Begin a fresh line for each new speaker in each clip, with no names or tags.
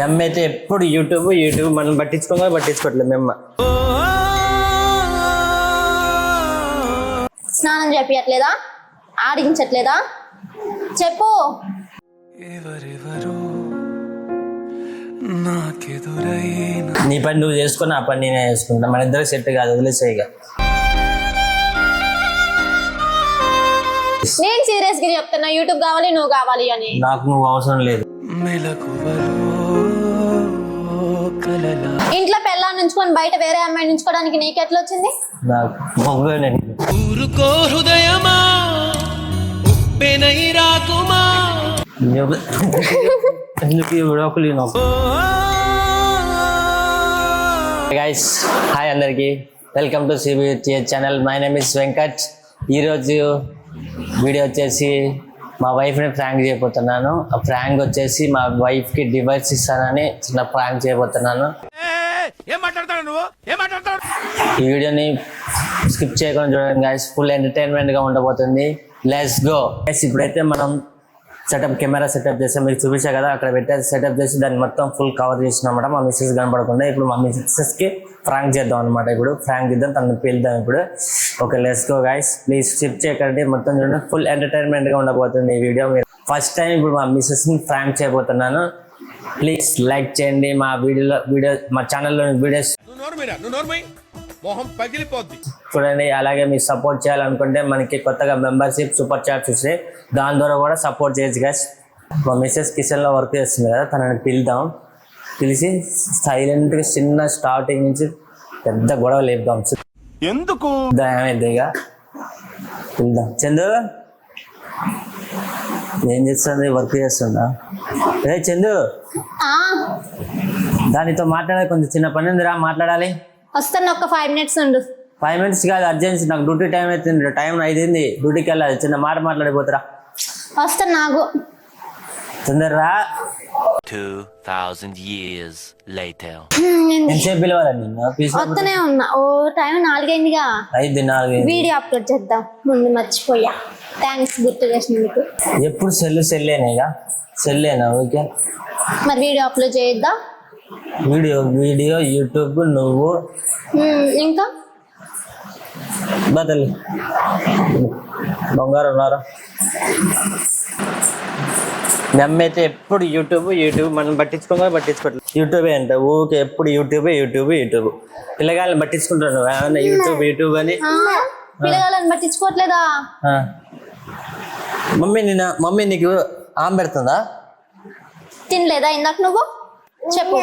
మెమ్మ అయితే ఎప్పుడు YouTube YouTube మనం పట్టించుకోగా పట్టించుకోవట్లేదు మెమ్మ.
స్నానం చేపియట్లేదా? ఆడించట్లేదా? చెప్పు.
ఎవరెవరో
నీ పని నువ్వు చేసుకుని ఆ పని నేనే చేసుకుంటా. మన ఇద్దరు సెట్ కాదు వదిలేసేయగా
నేను సీరియస్గా చెప్తున్నా యూట్యూబ్ కావాలి నువ్వు కావాలి అని.
నాకు నువ్వు అవసరం లేదు.
మెలకువలో
ఇంట్లో పెళ్ళాన్ని నుంచుకొని బయట వేరే అమ్మాయిని ఉంచుకోవడానికి నీకెట్లా వచ్చింది
నాకు
ఊరుకో హృదయమా? ఉప్పెనై రాకుమా?
నాకు గైస్ హాయ్ అందరికి. Welcome to CB channel my name is Venkat ఈరోజు వీడియో వచ్చేసి మా వైఫ్ని ప్రాంక్ చేయబోతున్నాను. ఆ ప్రాంక్ వచ్చేసి మా వైఫ్కి డివైస్ ఇస్తానని చిన్న ప్రాంక్ చేయబోతున్నాను.
ఏం మాట్లాడతాడు నువ్వు? ఏం మాట్లాడతాడు
ఈ వీడియోని స్కిప్ చేయకుండా చూడండి గైస్ ఫుల్ ఎంటర్టైన్మెంట్గా ఉండబోతుంది. లెట్స్ గో గైస్ ఇప్పుడైతే మనం సెటప్ కెమెరా సెటప్ చేసాం. మీకు చూపించా కదా అక్కడ పెట్టేసి సెటప్ చేసి దాన్ని మొత్తం ఫుల్ కవర్ చేసినాం అనమాట మా మిస్సెస్ కనపడకుండా. ఇప్పుడు మా మిస్సెస్కి ఫ్రాంక్ చేద్దాం అనమాట ఇప్పుడు ఫ్రాంక్ చేద్దాం తనని పిలుద్దాం ఇప్పుడు. Okay let's go guys please skip చేయకండి. మొత్తం చూడండి ఫుల్ ఎంటర్టైన్మెంట్గా ఉండబోతుంది ఈ వీడియో మీరు ఫస్ట్ టైం ఇప్పుడు మా మిస్సెస్ని ఫ్రాంక్ చేయబోతున్నాను. ప్లీజ్ లైక్ చేయండి మా వీడియోలో వీడియో మా ఛానల్లో వీడియోస్.
మొహం పగిలిపోద్ది.
చూడండి అలాగే మీరు సపోర్ట్ చేయాలనుకుంటే మనకి కొత్తగా మెంబర్షిప్ సూపర్ చాట్స్ వస్తాయి దాని ద్వారా కూడా సపోర్ట్ చేయొచ్చు గైస్ మా మిస్సెస్ కిచెన్లో వర్క్ చేస్తుంది కదా తనని పిలుద్దాం. పిలిచి సైలెంట్గా చిన్న స్టార్టింగ్ నుంచి పెద్ద గొడవ లేపుదాం.
ఎందుకు?
ఏమైంది ఇక. పిలుద్దాం. చందు? ఏం చేస్తుంది? వర్క్ చేస్తుందా? ఏ చందు?
ఆ.
దానితో మాట్లాడాలి కొంచెం చిన్న పని ఉందిరా మాట్లాడాలి.
వస్తాను ఒక ఫైవ్ మినిట్స్ ఉండు.
ఫైవ్ మినిట్స్ కాదు అర్జెన్సీ నాకు డ్యూటీ టైం అవుతుంది టైం అయింది డ్యూటీకి వెళ్ళాలి చిన్న మాట మాట్లాడిపోతురా
వస్తాను నాకు
తొందరరా.
2,000 years later.
ఎంతసేపు పిలవాలి నిన్ను?
వస్తూనే ఉన్నా. ఓ టైం నాలుగైందిగా.
ఐదు నాలుగు
వీడియో అప్లోడ్ చేద్దాం. ముందు మర్చిపోయా. థ్యాంక్స్ గుర్తు చేసినందుకు
ఎప్పుడు సెల్ సెల్లేనేగా సెల్లేనా? ఓకే.
మరి వీడియో అప్లోడ్ చేయొద్దా?
వీడియో వీడియో యూట్యూబ్ నువ్వు.
ఇంకా?
బదలు. బంగారం ఉన్నారా? అయితే ఎప్పుడు యూట్యూబ్ యూట్యూబ్ మనం పట్టించుకోగా పట్టించుకోవట్లేదు యూట్యూబే అంట ఊకే ఎప్పుడు యూట్యూబే యూట్యూబ్ యూట్యూబ్. పిల్లగాళ్ళని పట్టించుకుంటారు నువ్వు ఏమన్నా యూట్యూబ్ యూట్యూబ్ అని?
ఆ, పిల్లగాళ్ళని పట్టించుకోవట్లేదా?
ఆ. మమ్మీ నిన్న మమ్మీ నీకు ఆమె పెడుతుందా?
తినలేదా ఇందాక నువ్వు? చెప్పు.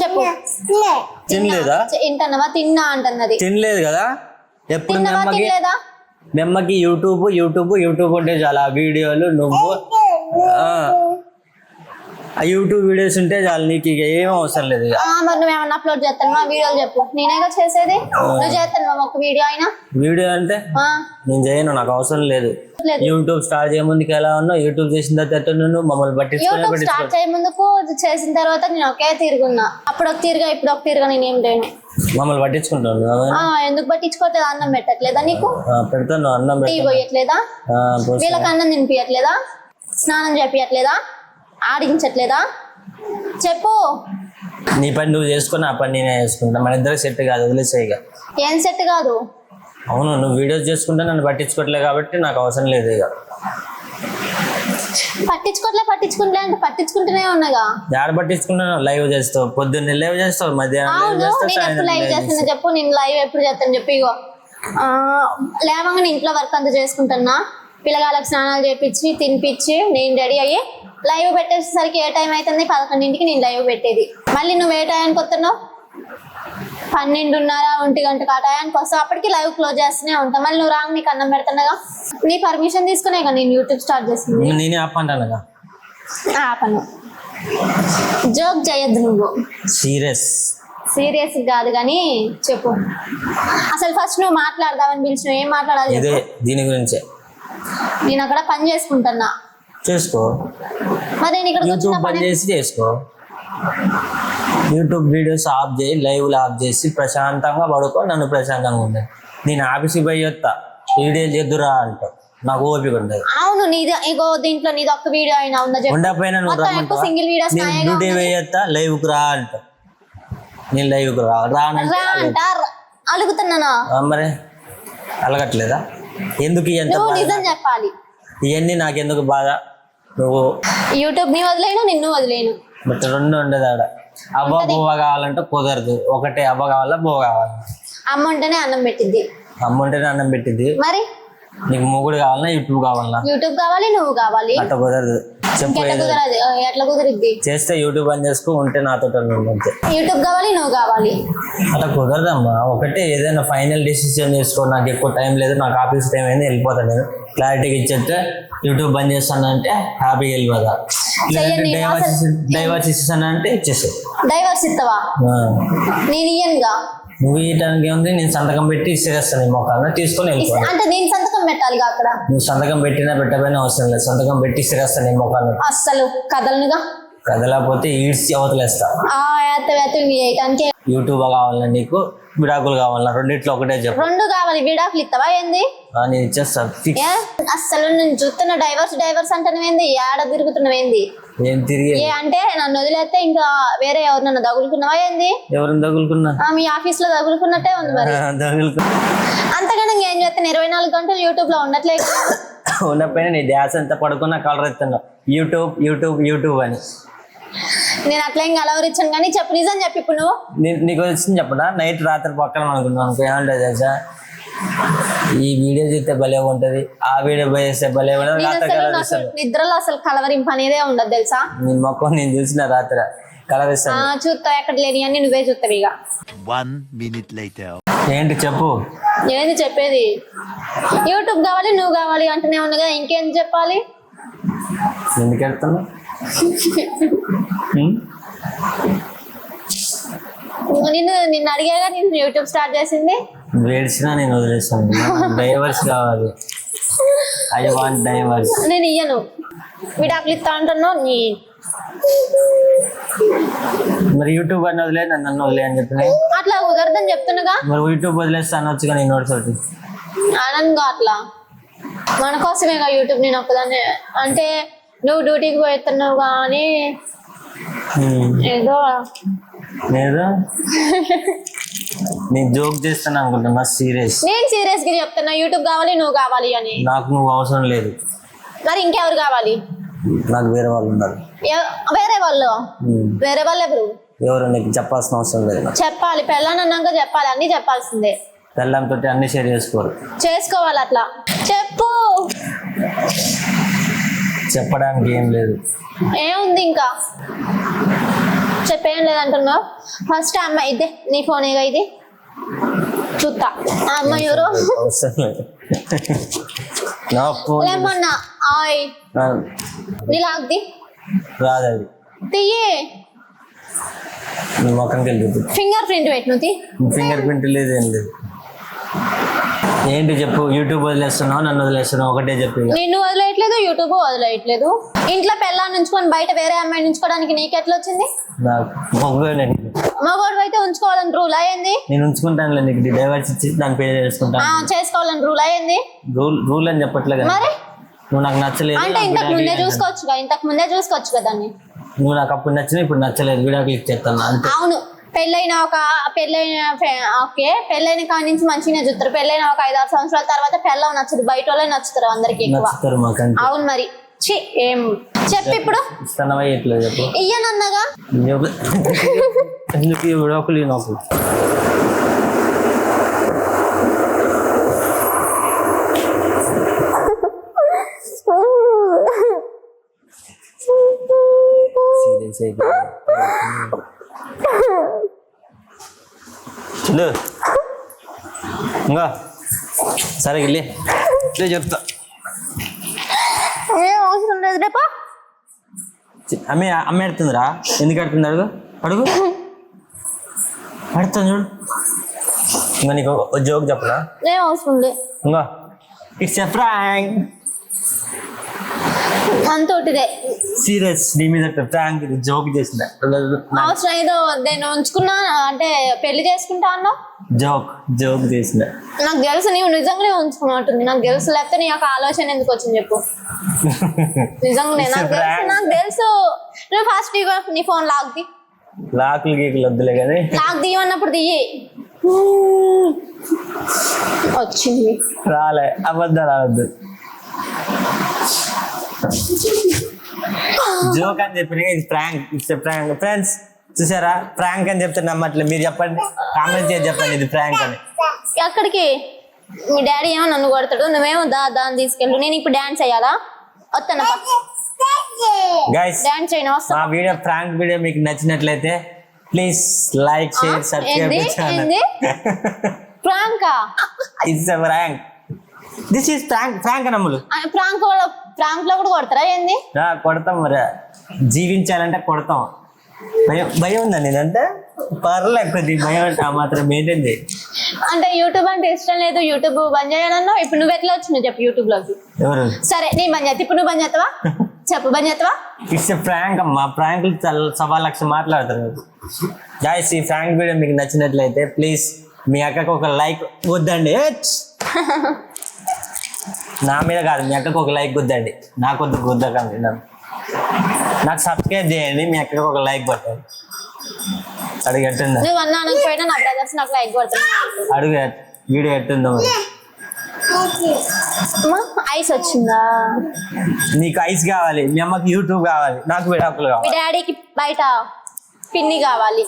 చెప్పు.
తినలేదా?
ఏంటన్నావా తిన్నా అంటున్నది.
తినలేదు కదా? ఎప్పుడు మీ
తిన్నవా?
అమ్మకి
తినలేదా?
మీ అమ్మకి యూట్యూబ్ యూట్యూబ్ యూట్యూబ్ ఉంటే చాలా వీడియోలు నువ్వు. ఆ. ఆ యూట్యూబ్ వీడియోస్ ఉంటే చాలు నీకు ఇక ఏం అవసరం లేదు ఇక.
ఆ, మరి నువ్వేమన్నా అప్లోడ్ చేస్తాను వీడియోలు చెప్పు. నేనేగా చేసేది? నువ్వు చేస్తాను ఒక వీడియో అయినా?
వీడియో అంటే?
ఆ,
నేను చేయను నాకు అవసరం లేదు.
లేదు.
యూట్యూబ్ స్టార్ట్ చేయముందుకు ఎలా ఉన్నావు? యూట్యూబ్ చేసిన తర్వాత ఎట్లా ఉన్నావు? మమ్మల్ని పట్టించుకునే
యూట్యూబ్
పట్టించుకో
స్టార్ట్ చేయ ముందుకు చేసిన తర్వాత నేను ఒకే తిరుగున్నా. అప్పుడు ఒక తిరుగా ఇప్పుడు ఒక తిరుగా నేను ఏం లేను.
మమ్మల్ని పట్టించుకుంటాను
ఆ, ఎందుకు పట్టించుకోవట్లేదు? అన్నం పెట్టట్లేదా నీకు?
పెడతాను అన్నం
టీ
పెడతాను
పోయట్లేదా?
ఆ, పోస్తా.
వీళ్ళకి అన్నం తినిపించట్లేదా స్నానం చేపియట్లేదా? ఆడించట్లేదా? చెప్పు.
నీ పని నువ్వు చేసుకుని ఆ పని నేనే చేసుకుంటా. మన ఇద్దరు సెట్ కాదు వదిలేసేయగా
ఏం సెట్ కాదు?
అవును నువ్వు వీడియోస్ చేసుకుంటే నన్ను పట్టించుకోవట్లేదు కాబట్టి నాకు అవసరం లేదు ఇక.
పట్టించుకోవట్లే పట్టించుకుంటలే అంటే పట్టించుకుంటూనే ఉన్నాగా?
యాడ పట్టించుకున్నాను లైవ్ చేస్తావు. పొద్దున్నే లైవ్ చేస్తావు మధ్యాహ్నం
అవును నేను ఎప్పుడు లైవ్
చేస్తావు.
చెప్పు నేను లైవ్ ఎప్పుడు చేస్తాను చెప్పు ఇగో. ఆ, లేవంగా నేను ఇంట్లో వర్క్ అంతా చేసుకుంటున్నా. పిల్లగాళ్ళకి స్నానాలు చేపించి తినిపించి నేను రెడీ అయ్యి లైవ్ పెట్టేసరికి ఏ టైం అవుతుంది పదకొండింటికి నేను లైవ్ పెట్టేది. మళ్ళీ నువ్వు ఏ టైంకి వస్తున్నావు? పన్నెండున్నర ఒంటి గంటకు ఆ టైంకి వస్తావు. అప్పటికి లైవ్ క్లోజ్ చేస్తూనే ఉంటా మళ్ళీ నువ్వు రాంగ్ నీకు అన్నం పెడుతున్నాగా నీ పర్మిషన్ తీసుకునే కదా నేను యూట్యూబ్ స్టార్ట్ చేసింది.
నేనే ఆపంటానుగా?
ఆ పను జోక్ చేయొద్దు నువ్వు.
సీరియస్.
సీరియస్ కాదు కానీ చెప్పు. అసలు ఫస్ట్ నువ్వు మాట్లాడదామని పిలిచిన ఏం మాట్లాడాలి
ఇదే. దీని గురించే.
నేను అక్కడ పని చేసుకుంటున్నా.
చేసుకో.
మరి నేను ఇక్కడికి వచ్చిన
యూట్యూబ్ బంద్
పని
చేసి చేసుకో. యూట్యూబ్ వీడియోస్ ఆఫ్ చేయి లైవ్లు ఆఫ్ చేసి ప్రశాంతంగా పడుకో నన్ను ప్రశాంతంగా ఉండే. నేను ఆఫీస్కి పోయి వస్తా. వీడియోలు చేద్దురా అంటావు నాకు ఓపిక ఉండదు.
అవును నీది ఇగో దీంట్లో నీది ఒక్క వీడియో అయినా ఉందా చెప్పు.
ఉండకపోయినా నువ్వు
మొత్తం ఎక్కువ
రమ్మంటావా?
సింగిల్ వీడియోస్
నేను
నాయేగా
డ్యూటీ
ఉన్నాయి.
వేయత్తా లైవ్కి రా అంట. నేను లైవ్కి రా రానంటే
రా అంట ర- అలుగుతున్నానా
ఆ, మరి అలగట్లేదా? ఎందుకు ఎంత
నువ్వు నిజం చెప్పాలి.
ఇవన్నీ నాకెందుకు బాధ? నువ్వు
యూట్యూబ్ని వదిలేను నిన్ను వదిలేను.
బట్ రెండు ఉండదు ఆడ. అవ్వ బువ్వ కావాలంటే కుదరదు. ఒకటే అవ్వ కావాలా బువ్వ కావాలా?
అమ్మ ఉంటేనే అన్నం పెట్టింది
అమ్మ ఉంటేనే అన్నం పెట్టింది
మరి?
నీకు మొగుడు కావాలన్నా యూట్యూబ్ కావాలన్నా
యూట్యూబ్ కావాలి నువ్వు కావాలి.
అట్ట కుదరదు.
ఎట్లా కుదిరిద్ది?
చేస్తే యూట్యూబ్ అని చేసుకో ఉంటే నాతో అంతే
యూట్యూబ్ కావాలి నువ్వు కావాలి.
అలా కుదరదమ్మా. ఒకటే ఏదైనా ఫైనల్ డెసిషన్ చేసుకో. నాకు ఎక్కువ టైం లేదు నాకు ఆఫీస్ టైం అయింది వెళ్ళిపోతాను నేను. క్లారిటీగా ఇచ్చేస్తే యూట్యూబ్ బంద్ చేస్తానంటే హ్యాపీగా వెళ్ళిపోతా.
చెయ్యండి,
డైవర్స్ డైవర్స్ ఇస్తానంటే ఇచ్చేసావు
డైవర్స్ ఇస్తావా నేను ఇయ్యనుగా.
నువ్వు ఇయటానికి ఏముంది? నేను సంతకం పెట్టి ఇచ్చేస్తాను ఈ మొక్కలను తీసుకొని వెళ్ళిపోయాను
అంటే నేను సంతకం పెట్టాలిగా అక్కడ?
నువ్వు సంతకం పెట్టినా పెట్టకపోయినా అవసరం లేదు. సంతకం పెట్టి ఇచ్చేస్తాను ఈ మొక్కలను
అస్సలు కదలనుగా?
కదలకపోతే ఈడ్చి అవతలేస్తా.
ఆ ఏత వేత చేయటానికి.
యూట్యూబ్ కావాలన్నా నీకు విడాకులు కావాలన్నా రెండిట్లో ఒకటే చెప్పు.
రెండు కావాలి విడాకులు ఇస్తావా ఏంది?
ఆ, నేను ఇచ్చేస్తా ఫిక్స్
ఏ? అస్సలు నేను చూస్తున్న డైవర్స్ డైవర్స్ అంటున్నావేంది ఏడ తిరుగుతున్నవేంది
ఏం తిరిగి?
ఏ అంటే నన్ను వదిలేస్తే ఇంకా వేరే ఎవరినన్నా తగులుకున్నావా ఏంది?
ఎవరిని తగులుకున్నా?
ఆ, మీ ఆఫీస్లో తగులుకున్నట్టే ఉంది మరి.
తగులుకున్నా.
అంతగానే ఏం చేస్తాను? ఇరవై నాలుగు గంటలు యూట్యూబ్లో ఉండట్లేదు.
ఉన్నపైన నీ ధ్యాస ఎంత పడుకున్నా కలర్ ఎత్తున్నా యూట్యూబ్ యూట్యూబ్ యూట్యూబ్ అని.
నేను అట్లేం కలవరిచ్చాను కానీ చెప్పు నిజం చెప్పు ఇప్పుడు నువ్వు.
నీ- నీకు వచ్చింది చెప్పడా నైట్ రాత్రి పక్కన అనుకున్నాను అనుకో ఏమంటుంది తెలుసా? ఈ వీడియో చూస్తే భలే ఉంటది ఆ వీడియో చేస్తే భలే ఉండదు
నేను
రాత్రి
అసలు
కలర్
నాకు
ఇస్తాను
నిద్రలో అసలు కలవరింపు అనేదే ఉండదు తెలుసా?
నీ మొక్కం నేను చూసిన రాత్రి కలర్
ఆ
ఇస్తాను
చూస్తావు ఎక్కడ లేని అన్ని నువ్వే చూస్తావు ఇక
One minute later.
ఏంటి చెప్పు?
ఏంది చెప్పేది? యూట్యూబ్ కావాలి నువ్వు కావాలి అంటూనే ఉన్నా కదా ఇంకేం చెప్పాలి?
ఎందుకు వెళ్తున్నా
నిన్ను నిన్ను అడిగాగా నేను యూట్యూబ్ స్టార్ట్ చేసింది?
వేడిచినా నేను వదిలేస్తాను డైవర్స్ కావాలి. ఐ వాంట్ డైవర్స్
నేను ఇయ్యను. విడాకులు ఇస్తా అంటున్నావు నీ
మరి యూట్యూబ్ అని వదిలే నన్ను వదిలే అని చెప్పిన?
అట్లా కుదరదని చెప్తున్నాగా
మరి యూట్యూబ్ వదిలేస్తాను వచ్చి కానీ నోట్స్
ఆనందంగా అట్లా. మన కోసమేగా యూట్యూబ్ నేను ఒక్కదాన్ని అంటే నువ్వు డ్యూటీకి పోతున్నావు కానీ ఏదో
లేదు నేను జోక్ చేస్తాను అనుకుంటున్నా సీరియస్.
నేను సీరియస్గా చెప్తున్నా యూట్యూబ్ కావాలి నువ్వు కావాలి అని.
నాకు నువ్వు అవసరం లేదు.
మరి ఇంకెవరు కావాలి?
నాకు వేరే వాళ్ళు ఉన్నారు
ఎవ- వేరే వాళ్ళు. వేరే వాళ్ళు ఎవరు?
ఎవరు నీకు చెప్పాల్సిన అవసరం లేదు
చెప్పాలి పెళ్ళని అన్నాక చెప్పాలి అన్ని చెప్పాల్సిందే.
పెళ్ళంతో అన్ని షేర్ చేసుకోరు
చేసుకోవాలి అట్లా. చెప్పు.
చెప్పడానికి ఏం లేదు.
ఏముంది ఇంకా? చెప్పేం లేదంటున్నావు ఫస్ట్ అమ్మాయి ఇదే నీ ఫోనేగా ఇది? చూస్తా ఆ అమ్మాయి ఎవరు?
లేదు. నా ఫోన్
లేమన్నా ఆయ్. నీలాగ్ది
రాదు అది
తీయే.
వెళ్ళి
ఫింగర్ ప్రింట్ పెట్టు తీ.
ఫింగర్ ప్రింట్ లేదు లేదు. ఏంటి చెప్పు? యూట్యూబ్ వదిలేస్తున్నావు? నన్ను వదిలేస్తున్నావు? ఒకటే చెప్పు.
నిన్ను వదిలేయట్లేదు యూట్యూబ్ వదిలేయట్లేదు. ఇంట్లో పెళ్ళాన్ని ఉంచుకొని బయట వేరే అమ్మాయిని ఉంచుకోవడానికి నీకు ఎట్లా వచ్చింది మగవాడు అయితే ఉంచుకోవాలని రూల్ అయ్యింది
నేను ఉంచుకుంటానులే నీకు. డైవర్స్ ఇచ్చి దాని పేరు చేసుకుంటాను.
చేసుకోవాలని రూల్ అయ్యింది
రూల్ రూల్ అని చెప్పట్లేదు.
మరి?
నువ్వు నాకు నచ్చలేదు.
అంటే ఇంతకు ముందే
విడాకులు
చూసుకోవచ్చుగా? ఇంతకు ముందే చూసుకోవచ్చు కదా
నువ్వు నాకు అప్పుడు నచ్చిన ఇప్పుడు నచ్చలేదు. విడాకులు ఇచ్చేస్తాను. అంతే.
అవును. పెళ్ళైన ఒక పెళ్ళైన ఓకే పెళ్ళైన కాడి నుంచి మంచిగా చూస్తారు. పెళ్ళైన ఒక ఐదు ఆరు సంవత్సరాల తర్వాత పెళ్ళం నచ్చదు. బయట వాళ్ళే నచ్చుతారు అందరికి ఎక్కువ. అవును మరి. చి ఏం చెప్పు ఇప్పుడు. ఇయ్యనన్నగా.
నాకు సీరియస్ అయిపోయింది. చిల్లు ఇంకా సరే వెళ్ళి ఇదే చెప్తా
ఏం అవసరం లేదు రేపా
అమ్మే అమ్మ ఎడుతుందిరా ఎందుకు ఎడుతుంది అడుగు అడుగు ఎడుతుంది చూడు ఇంకా నీకు జోక్ చెప్పనా
ఏం అవసరం లేదు
ఇంకా ఇట్స్ ఎ ఫ్రాంక్
అంతోటిదే
సీరియస్ నీ మీద ప్రాంక్ జోక్ చేసిన
అవసరం ఏదో నేను ఉంచుకున్నా అంటే పెళ్ళి చేసుకుంటా అన్నావు?
జోక్ జోక్ చేసిన
నాకు తెలుసు నీవు నిజంగానే ఉంచుకున్నట్టుంది. నాకు తెలుసు లేకపోతే నీ యొక్క ఆలోచన ఎందుకు వచ్చింది చెప్పు. నిజంగానే నాకు తెలుసు. నాకు తెలుసు. నువ్వు ఫస్ట్ నీ ఫోన్ లాక్ ది.
లాకులు గీకులు వద్దులే కానీ.
లాక్ తీయమన్నప్పుడు దియ్యి. వచ్చింది.
రాలే అబద్ధాలు రావద్దు జోక్ అని చెప్పిన ఇది ప్రాంక్ ఇట్స్ ప్రాంక్ ఫ్రెండ్స్ చూసారా? ప్రాంక్ అని చెప్తే నమ్మట్లే. మీరు చెప్పండి. కామెంట్ చేసి చెప్పండి ఇది ప్రాంక్ అని.
ఎక్కడికి మీ డాడీ ఏమో నన్ను కొడతాడు. నువ్వేమో దా దాన్ని తీసుకెళ్ళు. నేను ఇప్పుడు డాన్స్ అయ్యాలా వస్తాను
గైస్
డాన్స్ చేయను
మా వీడియో ప్రాంక్ వీడియో మీకు నచ్చినట్లయితే please like share subscribe
ప్రాంకా
it's prank this is prank prank నమ్ములు.
Prank కూడా ప్రాంక్లో కూడా కొడతారా ఏంది?
కొడతాం మరి. జీవించాలంటే కొడతాం. భయం భయం ఉందండి ఇదంటే పర్లేదు కొద్ది భయం అంటే ఆ మాత్రం మెయింటైన్ చేయి
అంటే యూట్యూబ్ అంటే ఇష్టం లేదు. యూట్యూబ్ బంద్ చేయాలన్నావు ఇప్పుడు నువ్వు ఎట్లా వచ్చినావు చెప్పు యూట్యూబ్లోకి.
ఎవరు?
సరే నీ బంద్ చేస్తా ఇప్పుడు నువ్వు బంద్ చేస్తావా చెప్పు బంద్ చేస్తావా
ఇట్స్ ప్రాంక్ అమ్మా. ప్రాంకులు చాలా సవా లక్ష మాట్లాడతారు గాయస్ ఈ ప్రాంక్ వీడియో మీకు నచ్చినట్లయితే ప్లీజ్ మీ అక్కకు ఒక లైక్ వద్దండి! నా మీద కాదు మీ అక్కకు ఒక లైక్ వద్దండి నాకు వద్దు వద్దకండి నన్ను నాకు సబ్స్క్రైబ్ చేయండి మీ అక్కకు ఒక లైక్ కొట్టండి. అడుగు ఎట్టుందా.
నువ్వు అన్నా అనకపోయినా నా బ్రదర్స్ నాకు లైక్ కొడుతున్నా
అడుగు వీడియో ఎట్టుందో మరి.
ఐస్ వచ్చిందా?
నీకు ఐస్ కావాలి మీ అమ్మకి యూట్యూబ్ కావాలి నాకు విడాకులు
మీ
కావాలి.
డాడీకి బయట పిన్ని కావాలి.